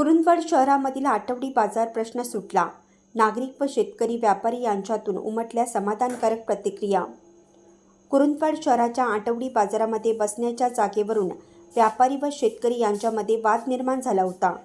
कुरुंदवाड शहरामधील आठवडी बाजार प्रश्न सुटला. नागरिक व शेतकरी व्यापारी यांच्यातून उमटल्या समाधानकारक प्रतिक्रिया. कुरुंदवाड शहराच्या आठवडी बाजारामध्ये बसण्याच्या जागेवरून व्यापारी व शेतकरी यांच्यामध्ये वाद निर्माण झाला होता.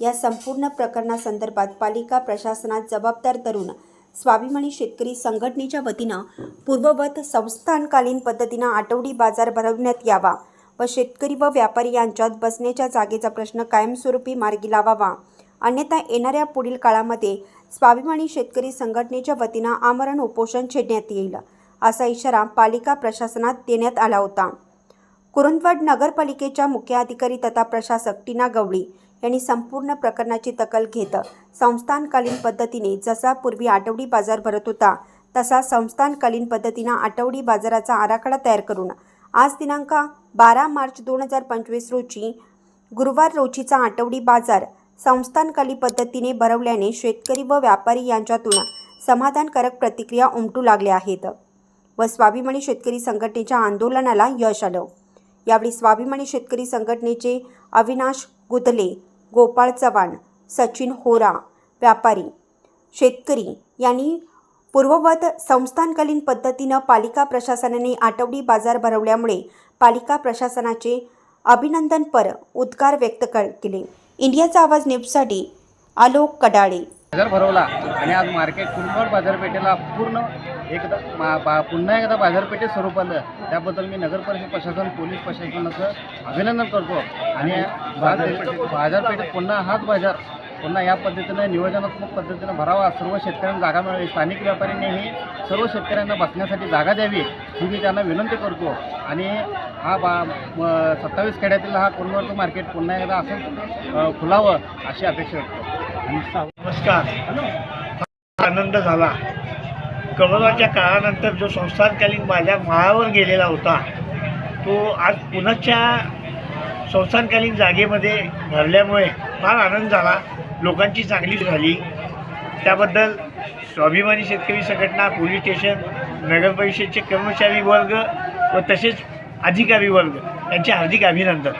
या संपूर्ण प्रकरणासंदर्भात पालिका प्रशासनात जबाबदार धरून स्वाभिमानी शेतकरी संघटनेच्या वतीनं पूर्ववत संस्थानकालीन पद्धतीनं आठवडी बाजार भरवण्यात यावा. व शेतकरी व व्यापारी यांच्यात बसण्याच्या जागेचा प्रश्न कायमस्वरूपी मार्गी लावावा. अन्यथा येणाऱ्या पुढील काळामध्ये स्वाभिमानी शेतकरी संघटनेच्या वतीनं आमरण उपोषण छेडण्यात येईल असा इशारा पालिका प्रशासनात देण्यात आला होता. कुरुंदवाड नगरपालिकेच्या मुख्य अधिकारी तथा प्रशासक टीना गवळी यांनी संपूर्ण प्रकरणाची दखल घेत संस्थानकालीन पद्धतीने जसा पूर्वी आठवडी बाजार भरत होता तसा संस्थानकालीन पद्धतीनं आठवडी बाजाराचा आराखडा तयार करून आज दिनांक बारा मार्च दोन हजार पंचवीस रोजी गुरुवार रोजीचा आठवडी बाजार संस्थानकाली पद्धतीने भरवल्याने शेतकरी व व्यापारी यांच्यातून समाधानकारक प्रतिक्रिया उमटू लागल्या आहेत. व स्वाभिमानी शेतकरी संघटनेच्या आंदोलनाला यश आलं. यावेळी स्वाभिमानी शेतकरी संघटनेचे अविनाश गुदले गोपाळ चव्हाण सचिन होरा व्यापारी शेतकरी यांनी पूर्ववत संस्थानकालीन पद्धतीनं पालिका प्रशासनाने आठवडी बाजार भरवल्यामुळे पालिका प्रशासनाचे अभिनंदनपर उद्गार व्यक्त केले. इंडियाचा आवाज न्यूजसाठी आलोक कडाळे. बाजार भरवला आणि आज मार्केट कुरुंदवाड बाजारपेठेला पूर्ण एकदा मा बा पुन्हा एकदा बाजारपेठेत स्वरूप आलं. त्याबद्दल मी नगर परिषद प्रशासन पोलीस प्रशासनाचं अभिनंदन करतो. आणि बाजारपेठेत बाजारपेठेत पुन्हा हाच बाजार पुन्हा या पद्धतीनं नियोजनात्मक पद्धतीनं भरावा. सर्व शेतकऱ्यांना जागा मिळावी. स्थानिक व्यापाऱ्यांनीही सर्व शेतकऱ्यांना बसण्यासाठी जागा द्यावी ही मी त्यांना विनंती करतो. आणि हा बा सत्तावीस खेड्यातील हा कोणवरचं मार्केट पुन्हा एकदा असं खुलावं अशी अपेक्षा करतो. नमस्कार. फार आनंद झाला. करोनाच्या काळानंतर जो संस्थानकालीन माझ्या माळावर गेलेला होता तो आज पुण्याच्या संस्थानकालीन जागेमध्ये भरल्यामुळे फार आनंद झाला. लोकांची चांगली झाली. त्याबद्दल स्वाभिमानी शेतकरी संघटना पोलीस स्टेशन नगरपरिषदेचे कर्मचारी वर्ग व तसेच अधिकारी वर्ग यांचे हार्दिक अभिनंदन.